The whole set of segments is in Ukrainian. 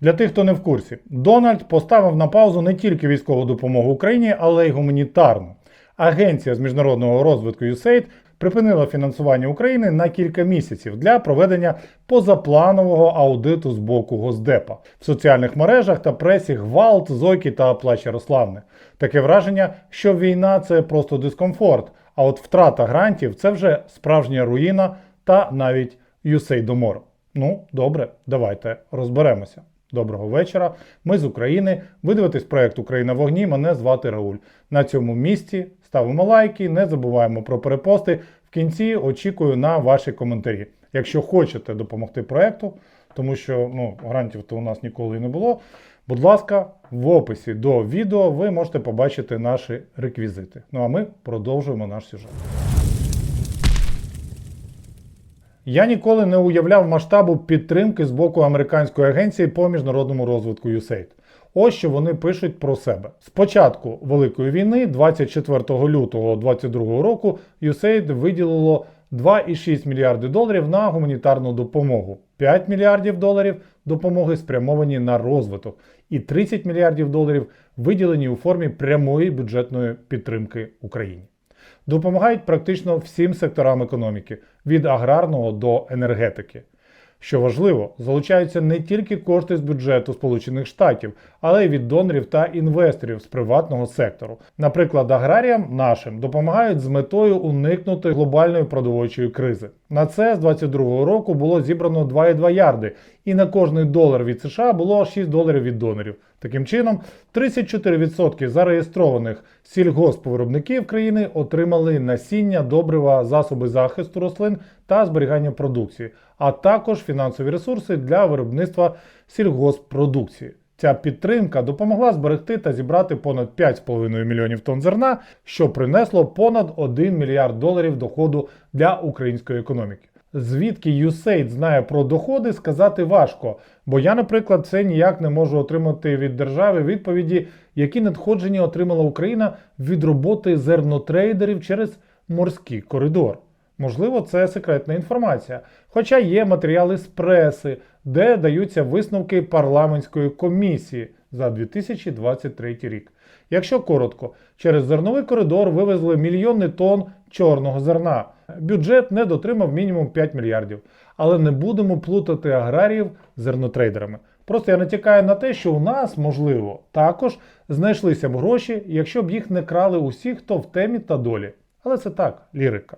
Для тих, хто не в курсі, Дональд поставив на паузу не тільки військову допомогу Україні, але й гуманітарну. Агенція з міжнародного розвитку USAID припинила фінансування України на кілька місяців для проведення позапланового аудиту з боку Госдепа. В соціальних мережах та пресі гвалт, зойки та плач Ярославни. Таке враження, що війна це просто дискомфорт, а от втрата грантів це вже справжня руїна та навіть USAID-домор. Ну, добре, давайте розберемося. Доброго вечора. Ми з України. Ви дивитесь проект Україна в вогні. Мене звати Рауль. На цьому місці ставимо лайки, не забуваємо про перепости. В кінці очікую на ваші коментарі. Якщо хочете допомогти проекту, тому що ну, грантів то у нас ніколи і не було. Будь ласка, в описі до відео ви можете побачити наші реквізити. Ну а ми продовжуємо наш сюжет. Я ніколи не уявляв масштабу підтримки з боку американської агенції по міжнародному розвитку USAID. Ось що вони пишуть про себе. З початку Великої війни, 24 лютого 2022 року, USAID виділило 2,6 мільярди доларів на гуманітарну допомогу, 5 мільярдів доларів допомоги спрямовані на розвиток, і 30 мільярдів доларів виділені у формі прямої бюджетної підтримки Україні допомагають практично всім секторам економіки від аграрного до енергетики. Що важливо, залучаються не тільки кошти з бюджету Сполучених Штатів, але й від донорів та інвесторів з приватного сектору. Наприклад, аграріям нашим допомагають з метою уникнути глобальної продовольчої кризи. На це з 2022 року було зібрано 2,2 ярди, і на кожний долар від США було 6 доларів від донорів. Таким чином, 34% зареєстрованих сільгоспвиробників країни отримали насіння, добрива, засоби захисту рослин та зберігання продукції, а також фінансові ресурси для виробництва сільгоспродукції. Ця підтримка допомогла зберегти та зібрати понад 5,5 мільйонів тонн зерна, що принесло понад 1 мільярд доларів доходу для української економіки. Звідки USAID знає про доходи, сказати важко, бо я, наприклад, це ніяк не можу отримати від держави відповіді, які надходження отримала Україна від роботи зернотрейдерів через морський коридор. Можливо, це секретна інформація. Хоча є матеріали з преси, де даються висновки парламентської комісії за 2023 рік. Якщо коротко, через зерновий коридор вивезли мільйони тонн чорного зерна. Бюджет не дотримав мінімум 5 мільярдів. Але не будемо плутати аграріїв зернотрейдерами. Просто я натякаю на те, що у нас, можливо, також знайшлися б гроші, якщо б їх не крали усі, хто в темі та долі. Але це так, лірика.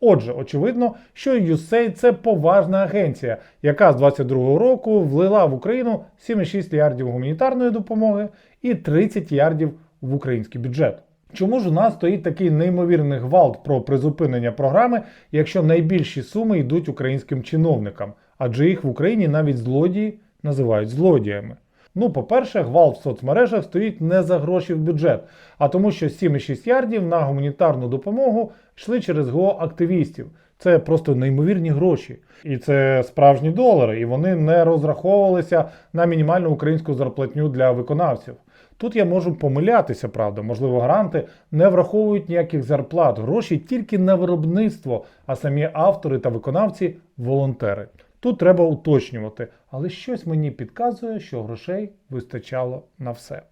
Отже, очевидно, що USAID – це поважна агенція, яка з 22 року влила в Україну 7,6 ярдів гуманітарної допомоги і 30 ярдів в український бюджет. Чому ж у нас стоїть такий неймовірний гвалт про призупинення програми, якщо найбільші суми йдуть українським чиновникам, адже їх в Україні навіть злодії називають злодіями? Ну, по-перше, гвалт в соцмережах стоїть не за гроші в бюджет, а тому, що 7,6 ярдів на гуманітарну допомогу йшли через ГО активістів. Це просто неймовірні гроші. І це справжні долари, і вони не розраховувалися на мінімальну українську зарплатню для виконавців. Тут я можу помилятися, правда, можливо, гранти не враховують ніяких зарплат, гроші тільки на виробництво, а самі автори та виконавці волонтери. Тут треба уточнювати, але щось мені підказує, що грошей вистачало на все.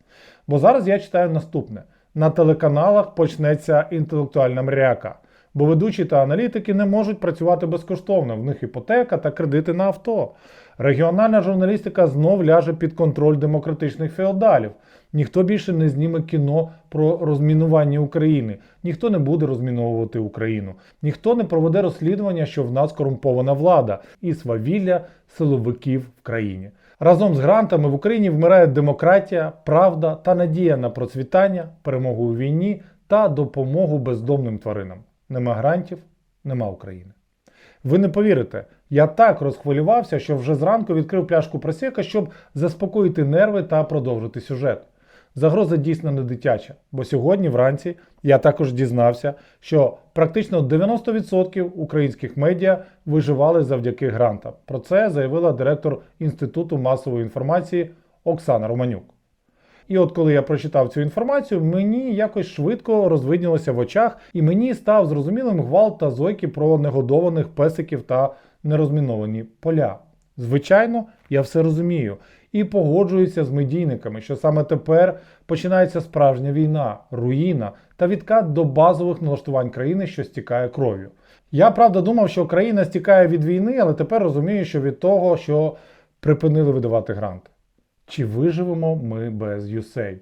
Бо зараз я читаю наступне: на телеканалах почнеться інтелектуальна мряка, бо ведучі та аналітики не можуть працювати безкоштовно, в них іпотека та кредити на авто. Регіональна журналістика знов ляже під контроль демократичних феодалів. Ніхто більше не зніме кіно про розмінування України, ніхто не буде розміновувати Україну, ніхто не проведе розслідування, що в нас корумпована влада і свавілля силовиків в країні. Разом з грантами в Україні вмирає демократія, правда та надія на процвітання, перемогу у війні та допомогу бездомним тваринам. Нема грантів, нема України. Ви не повірите, я так розхвилювався, що вже зранку відкрив пляшку просека, щоб заспокоїти нерви та продовжити сюжет. Загроза дійсно не дитяча, бо сьогодні вранці я також дізнався, що практично 90% українських медіа виживали завдяки грантам. Про це заявила директор Інституту масової інформації Оксана Романюк. І от коли я прочитав цю інформацію, мені якось швидко розвиднілося в очах, і мені став зрозумілим гвалт та зойки про негодованих песиків та нерозміновані поля. Звичайно, я все розумію. і погоджується з медійниками, що саме тепер починається справжня війна, руїна та відкат до базових налаштувань країни, що стікає кров'ю. Я правда думав, що країна стікає від війни, але тепер розумію, що від того, що припинили видавати гранти. Чи виживемо ми без USAID?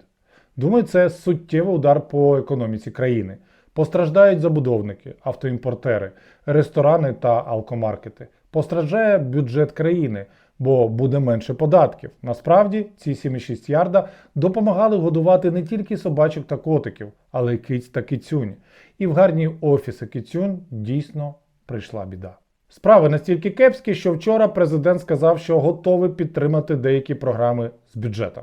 Думаю, це суттєвий удар по економіці країни. Постраждають забудовники, автоімпортери, ресторани та алкомаркети. Постраждає бюджет країни, бо буде менше податків. Насправді, ці 7,6 ярда допомагали годувати не тільки собачок та котиків, але й киць та кицюнь. І в гарні офіси кицюнь дійсно прийшла біда. Справи настільки кепські, що вчора президент сказав, що готовий підтримати деякі програми з бюджету.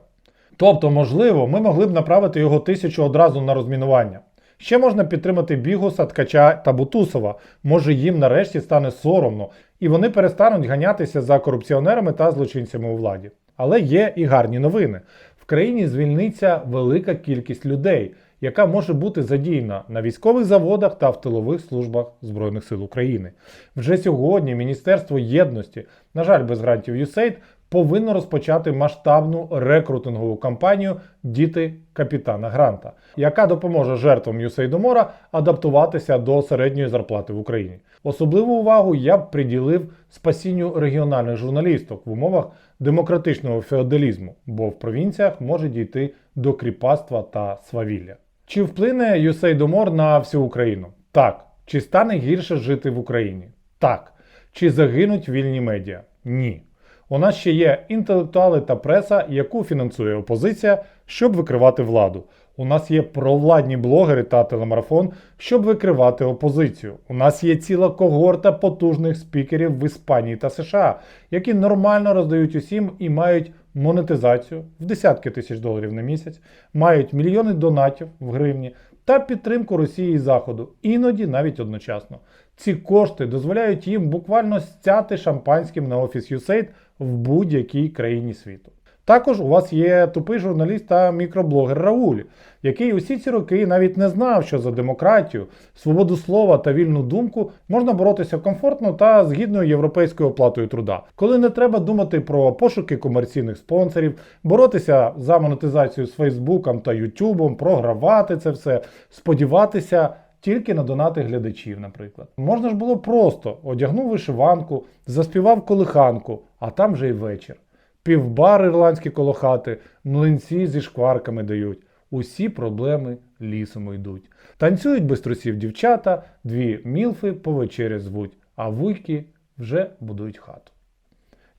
Тобто, можливо, ми могли б направити його тисячу одразу на розмінування. Ще можна підтримати Бігуса, Ткача та Бутусова. Може їм нарешті стане соромно, і вони перестануть ганятися за корупціонерами та злочинцями у владі. Але є і гарні новини. В країні звільниться велика кількість людей, яка може бути задіяна на військових заводах та в тилових службах Збройних сил України. Вже сьогодні Міністерство єдності, на жаль, без грантів USAID, повинно розпочати масштабну рекрутингову кампанію Діти капітана Гранта, яка допоможе жертвам Юсейдомора адаптуватися до середньої зарплати в Україні. Особливу увагу я б приділив спасінню регіональних журналісток в умовах демократичного феодалізму, бо в провінціях може дійти до кріпацтва та свавілля. Чи вплине Юсейдомор на всю Україну? Так. Чи стане гірше жити в Україні? Так. Чи загинуть вільні медіа? Ні. У нас ще є інтелектуали та преса, яку фінансує опозиція, щоб викривати владу. У нас є провладні блогери та телемарафон, щоб викривати опозицію. У нас є ціла когорта потужних спікерів в Іспанії та США, які нормально роздають усім і мають монетизацію в десятки тисяч доларів на місяць, мають мільйони донатів в гривні та підтримку Росії і Заходу, іноді навіть одночасно. Ці кошти дозволяють їм буквально стяти шампанським на офіс USAID в будь-якій країні світу. Також у вас є тупий журналіст та мікроблогер Рауль, який усі ці роки навіть не знав, що за демократію, свободу слова та вільну думку можна боротися комфортно та з гідною європейською оплатою труда, коли не треба думати про пошуки комерційних спонсорів, боротися за монетизацію з Фейсбуком та Ютубом, програвати це все, сподіватися. Тільки на донати глядачів, наприклад. Можна ж було просто одягнув вишиванку, заспівав колиханку, а там вже й вечір. Півбар ірландські коло хати, млинці зі шкварками дають. Усі проблеми лісом йдуть. Танцюють без трусів дівчата, дві мілфи по вечері звуть, а вуйки вже будують хату.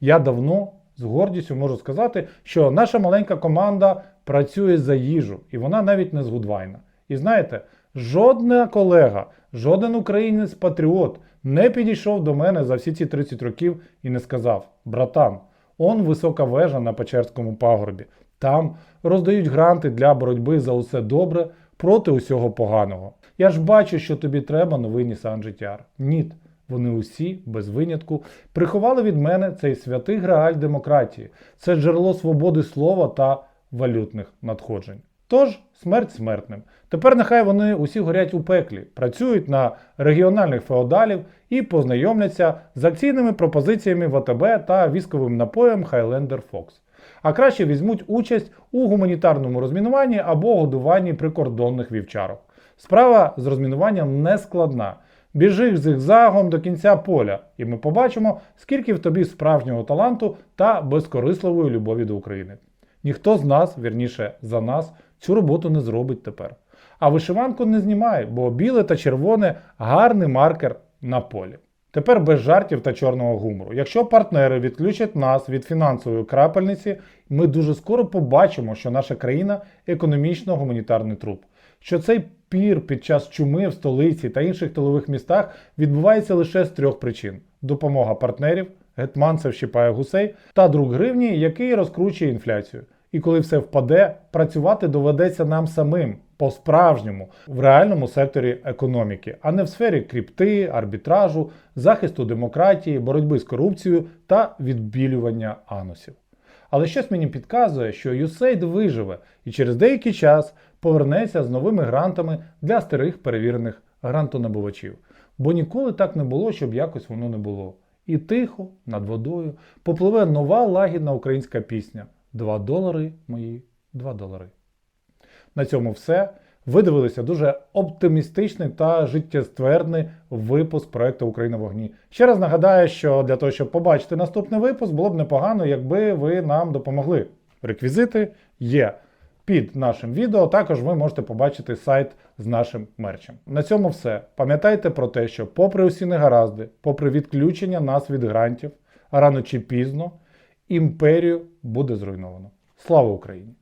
Я давно з гордістю можу сказати, що наша маленька команда працює за їжу, і вона навіть не з Гудвайна. І знаєте, жодна колега, жоден українець-патріот не підійшов до мене за всі ці 30 років і не сказав: братан, он висока вежа на Печерському пагорбі. Там роздають гранти для боротьби за усе добре проти усього поганого. Я ж бачу, що тобі треба новий Nissan GTR. Ніт. Вони усі, без винятку, приховали від мене цей святий грааль демократії, це джерело свободи слова та валютних надходжень. Тож, смерть смертним. Тепер нехай вони усі горять у пеклі, працюють на регіональних феодалів і познайомляться з акційними пропозиціями ВТБ та військовим напоєм Highlander Fox. А краще візьмуть участь у гуманітарному розмінуванні або годуванні прикордонних вівчарок. Справа з розмінуванням не складна. Біжи зигзагом до кінця поля, і ми побачимо, скільки в тобі справжнього таланту та безкорисливої любові до України. Ніхто з нас, вірніше за нас, цю роботу не зробить тепер. А вишиванку не знімай, бо біле та червоне гарний маркер на полі. Тепер без жартів та чорного гумору. Якщо партнери відключать нас від фінансової крапельниці, ми дуже скоро побачимо, що наша країна економічно-гуманітарний труп. Що цей пір під час чуми в столиці та інших тилових містах відбувається лише з трьох причин: допомога партнерів, гетманцев щипає гусей та друг гривні, який розкручує інфляцію. І коли все впаде, працювати доведеться нам самим по-справжньому в реальному секторі економіки, а не в сфері крипти, арбітражу, захисту демократії, боротьби з корупцією та відбілювання анусів. Але щось мені підказує, що USAID виживе і через деякий час повернеться з новими грантами для старих перевірених грантонабувачів. Бо ніколи так не було, щоб якось воно не було. І тихо, над водою, попливе нова лагідна українська пісня. 2 долари мої 2 долари. На цьому все. Ви дивилися дуже оптимістичний та життєстверний випуск проекту Україна в вогні. Ще раз нагадаю, що для того, щоб побачити наступний випуск, було б непогано, якби ви нам допомогли. Реквізити є під нашим відео. Також ви можете побачити сайт з нашим мерчем. На цьому все. Пам'ятайте про те, що, попри усі негаразди, попри відключення нас від грантів, рано чи пізно імперію буде зруйновано. Слава Україні!